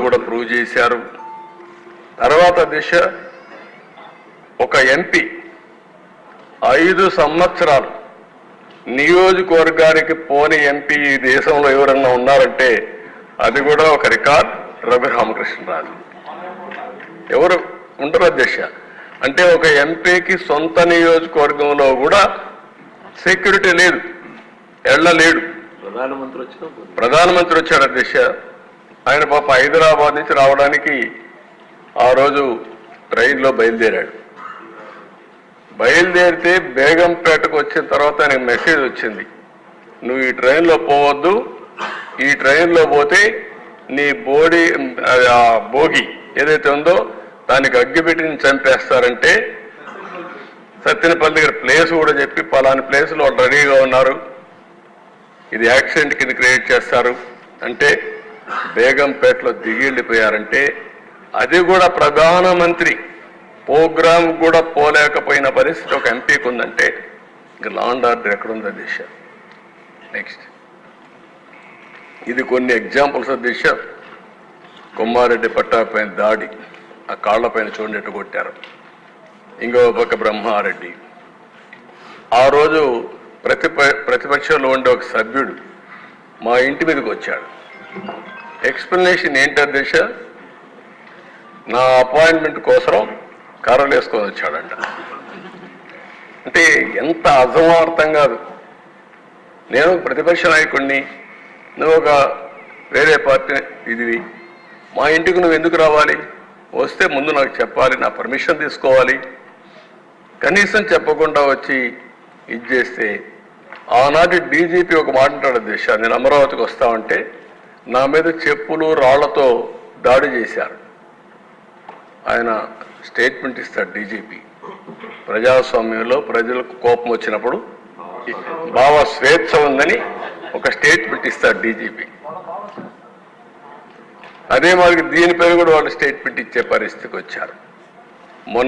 కూడా ప్రూవ్ చేశారు. తర్వాత దిశ ఒక ఎంపీ ఐదు సంవత్సరాలు నియోజకవర్గానికి పోని ఎంపీ ఈ దేశంలో ఎవరన్నా ఉన్నారంటే అది కూడా ఒక రికార్డ్ రఘు రామకృష్ణరాజు ఎవరు ఉండరు అధ్యక్ష. అంటే ఒక ఎంపీకి సొంత నియోజకవర్గంలో కూడా సెక్యూరిటీ లేదు. ఎళ్ళలేడు ప్రధానమంత్రి వచ్చిన ప్రధానమంత్రి వచ్చాడు అధ్యక్ష. ఆయన పాప హైదరాబాద్ నుంచి రావడానికి ఆ రోజు ట్రైన్లో బయలుదేరాడు. బయలుదేరితే బేగంపేటకు వచ్చిన తర్వాత ఆయనకు మెసేజ్ వచ్చింది. నువ్వు ఈ ట్రైన్లో పోవద్దు ఈ ట్రైన్లో పోతే నీ బోడీ ఆ భోగి ఏదైతే ఉందో దానికి అగ్గిపెట్టి చంపేస్తారంటే సత్యనపల్లి దగ్గర ప్లేస్ కూడా చెప్పి పలాని ప్లేస్లో వాళ్ళు రెడీగా ఉన్నారు. ఇది యాక్సిడెంట్ కింద క్రియేట్ చేస్తారు. అంటే బేగంపేటలో దిగి వెళ్ళిపోయారంటే అది కూడా ప్రధానమంత్రి ప్రోగ్రామ్ కూడా పోలేకపోయిన పరిస్థితి ఒక ఎంపీకి ఉందంటే ఇంకా లాండ్ ఆర్డర్ ఎక్కడుందో దిశ. నెక్స్ట్ ఇది కొన్ని ఎగ్జాంపుల్స్ దిశ. కుమ్మారెడ్డి పట్టాపైన దాడి. ఆ కాళ్ళపైన చూడనట్టు కొట్టారు. ఇంకో పక్క బ్రహ్మారెడ్డి. ఆ రోజు ప్రతిప ప్రతిపక్షంలో ఉండే ఒక సభ్యుడు మా ఇంటి మీదకి వచ్చాడు. ఎక్స్ప్లెనేషన్ ఏంటి దిశ? నా అపాయింట్మెంట్ కోసం కర్రలు వేసుకొని వచ్చాడంట. అంటే ఎంత అసమార్థం కాదు నేను ప్రతిపక్ష నాయకుడిని నువ్వు ఒక వేరే పార్టీ ఇదివి. మా ఇంటికి నువ్వు ఎందుకు రావాలి? వస్తే ముందు నాకు చెప్పాలి నా పర్మిషన్ తీసుకోవాలి. కనీసం చెప్పకుండా వచ్చి ఇది చేస్తే ఆనాటి డీజీపీ ఒక మాట అంటాడు దిశ నేను అమరావతికి వస్తామంటే నా మీద చెప్పులు రాళ్ళతో దాడి చేశారు. ఆయన స్టేట్మెంట్ ఇస్తాడు డీజీపీ. ప్రజాస్వామ్యంలో ప్రజలకు కోపం వచ్చినప్పుడు భావ స్వేచ్ఛ ఉందని ఒక స్టేట్మెంట్ ఇస్తాడు డీజీపీ. అదే మరి దీనిపైన కూడా వాళ్ళు స్టేట్మెంట్ ఇచ్చే పరిస్థితికి వచ్చారు.